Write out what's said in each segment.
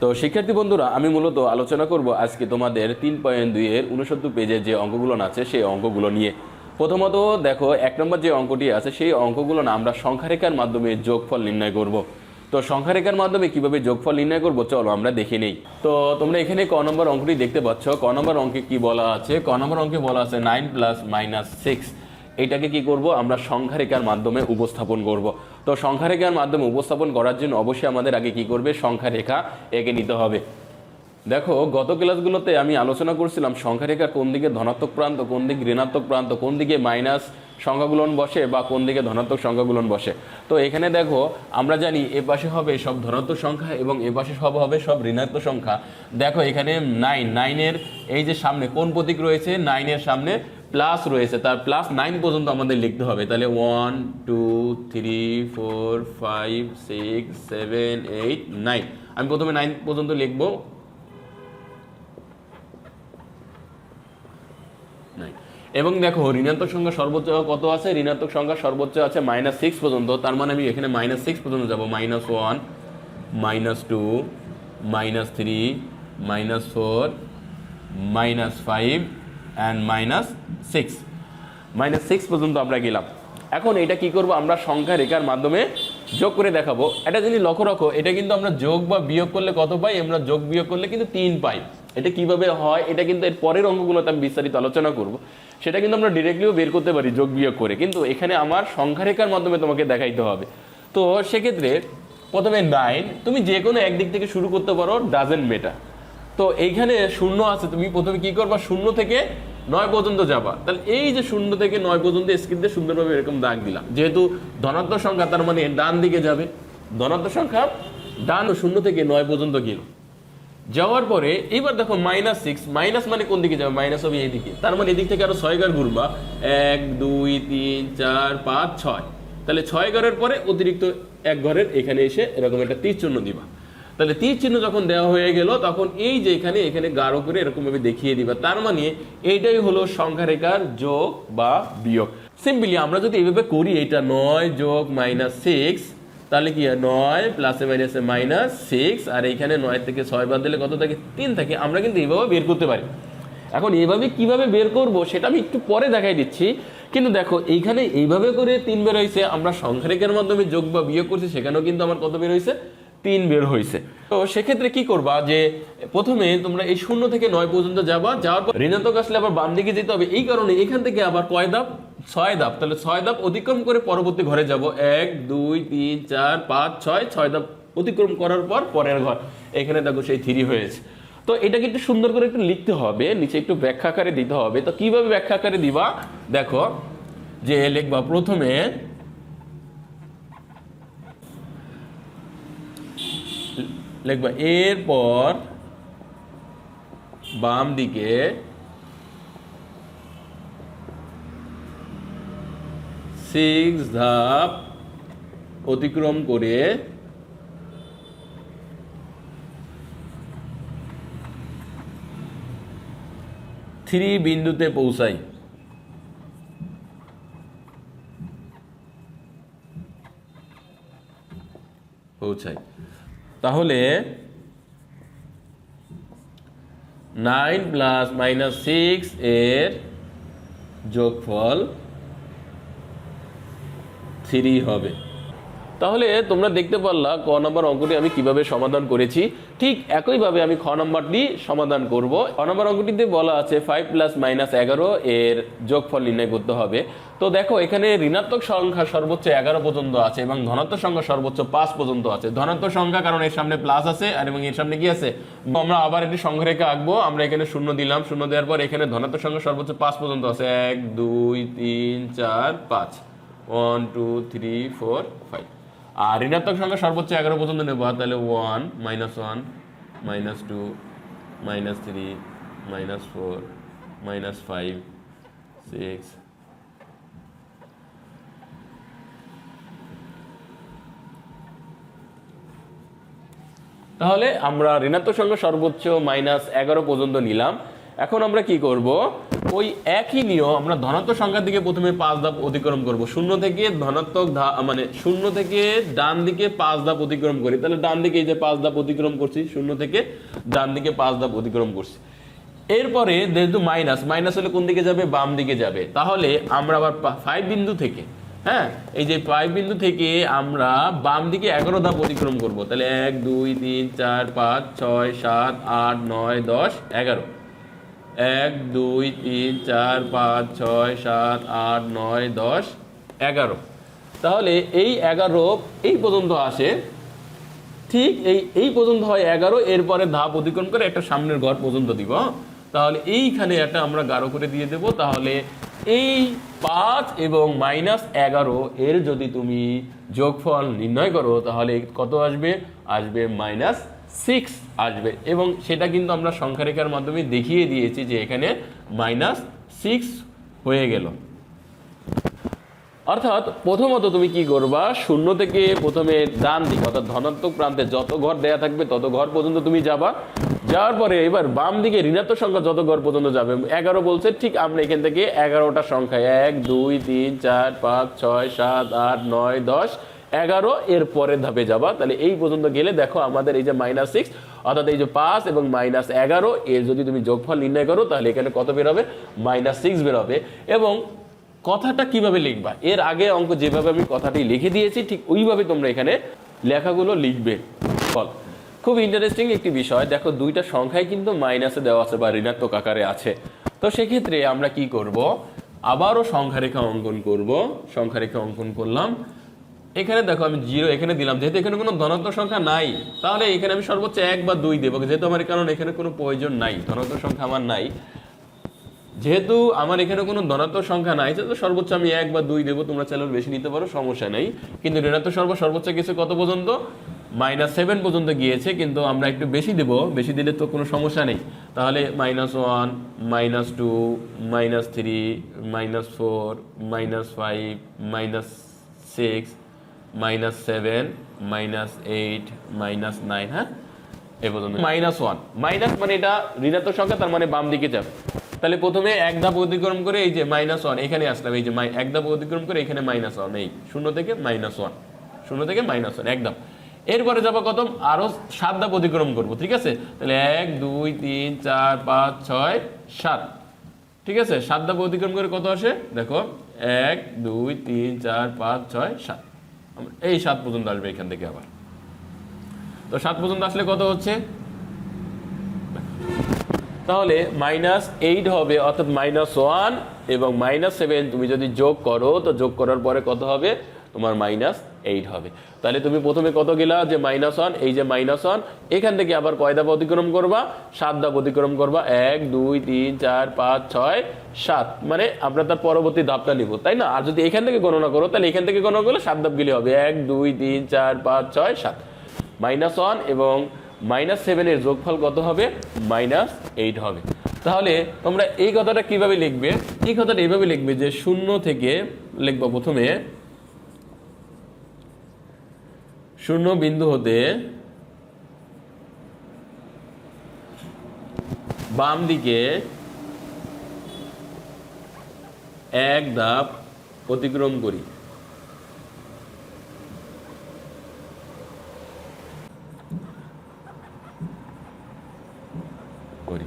তো শিক্ষার্থী বন্ধুরা, আমি মূলত আলোচনা করব আজকে তোমাদের তিন পয়েন্ট দুইয়ের উনসত্তর পেজে যে অঙ্কগুলো আছে, সেই অঙ্কগুলো নিয়ে। প্রথমত দেখো, এক নম্বর যে অঙ্কটি আছে, সেই অঙ্কগুলো না আমরা সংখ্যারেখার মাধ্যমে যোগফল নির্ণয় করব। তো সংখ্যারেখার মাধ্যমে কীভাবে যোগফল নির্ণয় করব, চলো আমরা দেখে নেই। তো তোমরা এখানে ক নম্বর অঙ্কটি দেখতে পাচ্ছ। ক নম্বর অঙ্কে কি বলা আছে? ক নম্বর অঙ্কে বলা আছে নাইন প্লাস মাইনাস সিক্স। এটাকে কি করব? আমরা সংখ্যারেখার মাধ্যমে উপস্থাপন করব। তো সংখ্যারেখার মাধ্যমে উপস্থাপন করার জন্য অবশ্যই আমাদের আগে কি করবে? সংখ্যারেখা এঁকে নিতে হবে। দেখো, গত ক্লাসগুলোতে আমি আলোচনা করছিলাম সংখ্যারেখা কোন দিকে ধনাত্মক প্রান্ত, কোন দিকে ঋণাত্মক প্রান্ত, কোন দিকে মাইনাস সংখ্যাগুলন বসে বা কোন দিকে ধনাত্মক সংখ্যাগুলন বসে। তো এখানে দেখো, আমরা জানি এ পাশে হবে সব ধনাত্মক সংখ্যা এবং এ পাশে সব হবে সব ঋণাত্মক সংখ্যা। দেখো এখানে নাইন নাইনের এই যে সামনে কোন প্রতীক রয়েছে? নাইনের সামনে প্লাস রয়েছে, তার প্লাস নাইন পর্যন্ত আমাদের লিখতে হবে। তাহলে one two three four five six seven eight nine আমি প্রথমে নাইন পর্যন্ত লিখব। এবং দেখো, ঋণাত্মক সংখ্যা সর্বোচ্চ কত আছে? ঋণাত্মক সংখ্যা সর্বোচ্চ আছে মাইনাস সিক্স পর্যন্ত। তার মানে আমি এখানে মাইনাস সিক্স পর্যন্ত যাব। Minus one minus two minus three minus four minus five and minus six minus six পর্যন্ত আমরা গেলাম। এখন এটা কি করব? আমরা সংখ্যা রেখার মাধ্যমে যোগ করে দেখাবো। এটা যদি লক্ষ্য রাখো, এটা কিন্তু আমরা যোগ বা বিয়োগ করলে কত পাই? আমরা যোগ বিয়োগ করলে কিন্তু তিন পাই। এটা কীভাবে হয়? এটা কিন্তু এর পরের অঙ্কগুলোতে আমি বিস্তারিত আলোচনা করব। সেটা কিন্তু আমরা ডিরেক্টলিও বের করতে পারি যোগ বিয়োগ করে। কিন্তু এখানে আমার সংখ্যা রেখার মাধ্যমে তোমাকে দেখাইতে হবে। তো সেক্ষেত্রে প্রথমে নাইন তুমি যে কোনো একদিক থেকে শুরু করতে পারো ডাজেন্ট মেটার তো এইখানে শূন্য আছে। তুমি প্রথমে কি করবা? শূন্য থেকে নয় পর্যন্ত যাবা। তাহলে এই যে শূন্য থেকে নয় পর্যন্ত দিয়ে সুন্দরভাবে এরকম দাগ দিলাম। যেহেতু ধনাত্মক সংখ্যা, তার মানে ডান দিকে যাবে। ধনাত্মক সংখ্যা ডান ও শূন্য থেকে নয় পর্যন্ত গেল। যাওয়ার পরে এবার দেখো মাইনাস সিক্স মাইনাস মানে কোন দিকে যাবে? মাইনাস হবে এইদিকে তার মানে এদিক থেকে আরও ছয় ঘর ঘুরবা। এক, দুই, তিন, চার, পাঁচ, ছয়। তাহলে ছয় ঘরের পরে অতিরিক্ত এক ঘরের এখানে এসে এরকম একটা তীর চিহ্ন দিবা। তাহলে তীর চিহ্ন যখন দেওয়া হয়ে গেল, তখন এই যে এখানে এখানে গাঢ় করে এরকম ভাবে দেখিয়ে দিবা। তার মানে এইটাই হলো সংখ্যা রেখার যোগ বা বিয়োগ। সিম্পলি আমরা যদি এইভাবে করি, এটা নয় যোগ মাইনাস সিক্স তাহলে কি নয় প্লাসে মাইনাসে মাইনাস সিক্স আর এইখানে নয় থেকে ছয় বাদ দিলে কত থাকে? তিন থাকে। আমরা কিন্তু এইভাবে বের করতে পারি। এখন এইভাবে কীভাবে বের করব, সেটা আমি একটু পরে দেখাই দিচ্ছি। কিন্তু দেখো, এইখানে এইভাবে করে তিন বের হয়েছে আমরা সংখ্যারেখার মাধ্যমে যোগ বা বিয়োগ করছি, সেখানেও কিন্তু আমার কত বের হয়েছে তিন বের হয়েছে তো সেক্ষেত্রে কি করবা যে, প্রথমে তোমরা এই শূন্য থেকে নয় পর্যন্ত যাবা, যাওয়ার পর ঋণাত্মক আসলে আবার বাম দিকে যেতে হবে। এই কারণে এখান থেকে আবার কয় ধাপ? ছয় ধাপ। তাহলে ছয় ধাপ অতিক্রম করে পরবর্তী ঘরে যাব। এক, দুই, তিন, চার, পাঁচ, ছয়। ছয় ধাপ অতিক্রম করার পর পরের ঘর। এখানে দেখো সেই থ্রি হয়েছে। তো এটাকে একটু সুন্দর করে একটু লিখতে হবে, নিচে একটু ব্যাখ্যা আকারে দিতে হবে। তো কীভাবে ব্যাখ্যা আকারে দিবা? দেখো, যে লিখবা প্রথমে লিখবা এরপর বাম দিকে সিক্স ধাপ অতিক্রম করে থ্রি বিন্দুতে পৌঁছাই। পৌঁছাই। তাহলে নাইন প্লাস মাইনাস সিক্স এর যোগফল থ্রি হবে। তাহলে তোমরা দেখতে পারলা ক নম্বর অঙ্কটি আমি কীভাবে সমাধান করেছি। ঠিক একইভাবে আমি খ নম্বরটি সমাধান করব। খ নম্বর অঙ্কটিতে বলা আছে ফাইভ প্লাস মাইনাস এগারো এর যোগফল নির্ণয় করতে হবে। তো দেখো, এখানে ঋণাত্মক সংখ্যা সর্বোচ্চ এগারো পর্যন্ত আছে এবং ধনাত্মক সংখ্যা সর্বোচ্চ পাঁচ পর্যন্ত আছে। ধনাত্মক সংখ্যা কারণ এর সামনে প্লাস আছে আর এবং এর সামনে কি আছে? আমরা আবার একটি সংখ্যারেখা আঁকবো। আমরা এখানে শূন্য দিলাম। শূন্য দেওয়ার পর এখানে ধনাত্মক সংখ্যা সর্বোচ্চ পাঁচ পর্যন্ত আছে। এক, দুই, তিন, চার, পাঁচ। One two three four five আর ঋণাত্মক সংখ্যা সর্বোচ্চ এগারো পর্যন্ত নেব। তাহলে one minus one minus two minus three minus four minus five six তাহলে আমরা ঋণাত্মক সংখ্যা সর্বোচ্চ মাইনাস এগারো পর্যন্ত নিলাম। এখন আমরা কি করব? ওই একই নিয়ম আমরা ধনাত্মক সংখ্যার দিকে প্রথমে পাঁচ ধাপ অতিক্রম করব। শূন্য থেকে ধনাত্মক মানে শূন্য থেকে ডান দিকে পাঁচ ধাপ অতিক্রম করি। তাহলে ডান দিকে এই যে পাঁচ ধাপ অতিক্রম করছি, শূন্য থেকে ডান দিকে পাঁচ ধাপ অতিক্রম করছি। এরপরে যেহেতু মাইনাস মাইনাস হলে কোন দিকে যাবে? বাম দিকে যাবে। তাহলে আমরা আবার ফাইভ বিন্দু থেকে হ্যাঁ? এই যে ফাইভ বিন্দু থেকে আমরা বাম দিকে এগারো ধাপ অতিক্রম করব। তাহলে এক, দুই, তিন, চার, পাঁচ, ছয়, সাত, আট, নয়, দশ, এগারো। এক, দুই, তিন, চার, পাঁচ, ছয়, সাত, আট, নয়, দশ, এগারো। তাহলে এই এগারো এই পর্যন্ত আসে। ঠিক এই এই পর্যন্ত হয় এগারো, এরপরে ধাপ অতিক্রম করে একটা সামনের ঘর পর্যন্ত দিব হ্যাঁ? তাহলে এইখানে একটা আমরা গাঢ় করে দিয়ে দেব। তাহলে এই পাঁচ এবং মাইনাস এগারো এর যদি তুমি যোগফল নির্ণয় করো, তাহলে কত আসবে? আসবে মাইনাস সিক্স আসবে। এবং সেটা কিন্তু আমরা সংখ্যারেখার মাধ্যমে দেখিয়ে দিয়েছি যে এখানে মাইনাস সিক্স হয়ে গেল। অর্থাৎ প্রথমত তুমি কি করবা? শূন্য থেকে প্রথমে ডান দিক, অর্থাৎ ধনাত্মক প্রান্তে যত ঘর দেয়া থাকবে তত ঘর পর্যন্ত তুমি যাবা। যাওয়ার পরে এবার বাম দিকে ঋণাত্মক সংখ্যা যত ঘর পর্যন্ত যাবে, এগারো বলছে, ঠিক আমরা এখান থেকে এগারোটা সংখ্যা, এক, দুই, তিন, চার, পাঁচ, ছয়, সাত, আট, নয়, দশ এগারো, এর পরের ধাপে যাবা। তাহলে এই পর্যন্ত গেলে দেখো আমাদের এই যে মাইনাস সিক্স অর্থাৎ এই যে পাঁচ এবং মাইনাস এগারো, এর যদি তুমি যোগফল নির্ণয় করো, তাহলে এখানে কত বেরোবে মাইনাস সিক্স বেরোবে এবং কথাটা কীভাবে লিখবা? এর আগে অঙ্ক যেভাবে আমি কথাটি লিখে দিয়েছি, ঠিক ওইভাবে তোমরা এখানে লেখাগুলো লিখবে। ফল খুব ইন্টারেস্টিং একটি বিষয়। দেখো দুইটা সংখ্যাই কিন্তু মাইনাসে দেওয়া আছে বা ঋণাত্মক আকারে আছে। তো সেক্ষেত্রে আমরা কি করব? আবারও সংখ্যারেখা অঙ্কন করব। সংখ্যারেখা অঙ্কন করলাম। এখানে দেখো আমি জিরো এখানে দিলাম। যেহেতু এখানে কোনো ধনাত্মক সংখ্যা নাই, তাহলে এখানে আমি সর্বোচ্চ এক বা দুই দেবো, যেহেতু আমার কারণ এখানে কোনো প্রয়োজন নাই, ধনাত্মক সংখ্যা আমার নাই। যেহেতু আমার এখানে কোনো ধনাত্মক সংখ্যা নাই তো সর্বোচ্চ আমি এক বা দুই দেবো, তোমরা চাইলে বেশি নিতে পারো, সমস্যা নেই। কিন্তু ঋণাত্মক সর্ব, সর্বোচ্চ গেছে কত পর্যন্ত? মাইনাস সেভেন পর্যন্ত গিয়েছে, কিন্তু আমরা একটু বেশি দেবো, বেশি দিলে তো কোনো সমস্যা নেই। তাহলে minus one, minus two, minus three, minus four, minus five, minus six minus seven minus eight minus nine হ্যাঁ? এ মাইনাস ওয়ান মাইনাস মানে এটা ঋণাত্মক সংখ্যা, তার মানে বাম দিকে যাবে। তাহলে প্রথমে এক ধাপ অতিক্রম করে এই যে মাইনাস ওয়ান এখানে আসলাম। এই যে এক ধাপ অতিক্রম করে এখানে মাইনাস ওয়ান এই শূন্য থেকে মাইনাস ওয়ান শূন্য থেকে মাইনাস ওয়ান এক ধাপ। এরপরে যাব কত? আরও সাত ধাপ অতিক্রম করব, ঠিক আছে? তাহলে এক, দুই, তিন, চার, পাঁচ, ছয়, সাত। ঠিক আছে? সাত ধাপ অতিক্রম করে কত আসে? দেখো, এক, দুই, তিন, চার, পাঁচ, ছয়, সাত। এই সাত পর্যন্ত আসবে এখান থেকে আবার। তো সাত পর্যন্ত আসলে কত হচ্ছে? তাহলে মাইনাস এইট হবে, অর্থাৎ মাইনাস ওয়ান এবং মাইনাস সেভেন তুমি যদি যোগ করো, তো যোগ করার পরে কত হবে? তোমার মাইনাস এইট হবে। তাহলে তুমি প্রথমে কত গেলা? যে মাইনাস ওয়ান এই যে মাইনাস ওয়ান এখান থেকে আবার কয় ধাপ অতিক্রম করবা? সাত ধাপ অতিক্রম করবা। এক, দুই, তিন, চার, পাঁচ, ছয়, সাত। মানে আমরা তার পরবর্তী ধাপটা নিব, তাই না? আর যদি এখান থেকে গণনা করো, তাহলে এখান থেকে গণনা করলে সাত ধাপ গেলে হবে। এক, দুই, তিন, চার, পাঁচ, ছয়, সাত। মাইনাস ওয়ান এবং মাইনাস সেভেনের যোগফল কত হবে? মাইনাস এইট হবে। তাহলে তোমরা এই কথাটা কীভাবে লিখবে? এই কথাটা এইভাবে লিখবে যে শূন্য থেকে লিখব প্রথমে শূন্য বিন্দু হতে বাম দিকে এক ধাপ অতিক্রম করি। করি।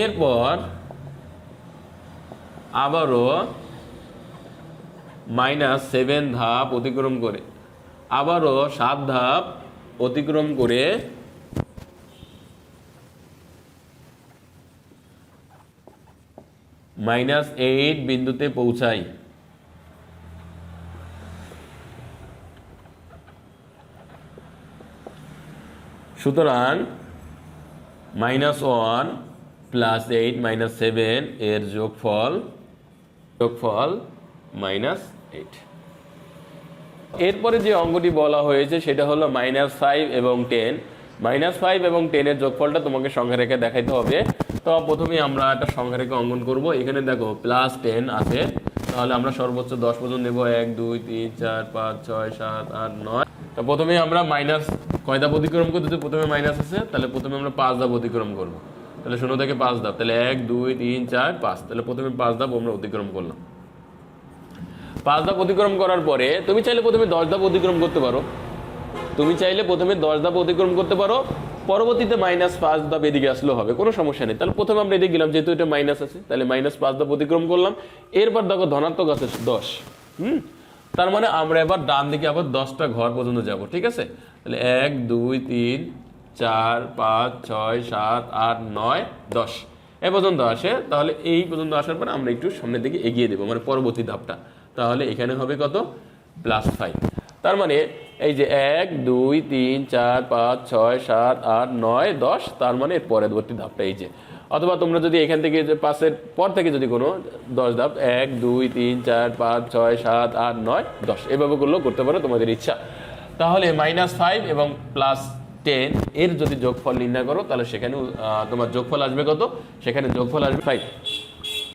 এরপর আবারও মাইনাস সেভেন ধাপ অতিক্রম করে। আবারও সাত ধাপ অতিক্রম করে মাইনাস এইট বিন্দুতে পৌঁছাই। সুতরাং minus one plus eight minus seven এর যোগফল যোগফল মাইনাস এইট এরপরে যে অঙ্কটি বলা হয়েছে, সেটা হলো মাইনাস ফাইভ এবং টেন মাইনাস ফাইভ এবং টেনের যোগফলটা তোমাকে সংখ্যা রেখে দেখাইতে হবে। তো প্রথমে আমরা একটা সংখ্যা রেখে অঙ্কন করব। এখানে দেখো প্লাস টেন আছে। তাহলে আমরা সর্বোচ্চ দশ পর্যন্ত নেব। এক, দুই, তিন, চার, পাঁচ, ছয়, সাত, আট, নয়। তো প্রথমে আমরা মাইনাস কয় ধাপ অতিক্রম করতে তো প্রথমে মাইনাস আছে তাহলে প্রথমে আমরা পাঁচ ধাপ অতিক্রম করব। তাহলে শূন্য থেকে পাঁচ ধাপ। তাহলে এক, দুই, তিন, চার, পাঁচ। তাহলে প্রথমে পাঁচ ধাপ আমরা অতিক্রম করলাম। পাঁচ ধাপ অতিক্রম করার পরে তুমি চাইলে প্রথমে দশ ধাপ অতিক্রম করতে পারো। তুমি চাইলে প্রথমে দশ ধাপ অতিক্রম করতে পারো। পরবর্তীতে মাইনাস পাঁচ ধাপ এদিকে আসলেও হবে, কোনো সমস্যা নেই। তাহলে প্রথমে আমরা এদিকে গেলাম, যেহেতু এটা মাইনাস আছে, তাহলে মাইনাস পাঁচ ধাপ অতিক্রম করলাম। এরপর দেখো ধনাত্মক আছে দশ, হুম? তার মানে আমরা এবার ডান দিকে আবার দশটা ঘর পর্যন্ত যাব, ঠিক আছে? তাহলে এক, দুই, তিন, চার, পাঁচ, ছয়, সাত, আট, নয়, দশ। এ পর্যন্ত আসে, তাহলে এই পর্যন্ত আসার পর আমরা একটু সামনের দিকে এগিয়ে দেবো মানে পরবর্তী ধাপটা। তাহলে এখানে হবে কত? প্লাস ফাইভ তার মানে এই যে এক, দুই, তিন, চার, পাঁচ, ছয়, সাত, আট, নয়, দশ, তার মানে এর পরবর্তী ধাপটা এই যে। অথবা তোমরা যদি এখান থেকে যে পাশের পর থেকে যদি কোনো দশ ধাপ, এক, দুই, তিন, চার, পাঁচ, ছয়, সাত, আট, নয়, দশ, এভাবে করলেও করতে পারো তোমাদের ইচ্ছা। তাহলে মাইনাস ফাইভ এবং প্লাস টেন এর যদি যোগফল নির্ণয় করো, তাহলে সেখানে তোমার যোগফল আসবে কত? সেখানে যোগফল আসবে ফাইভ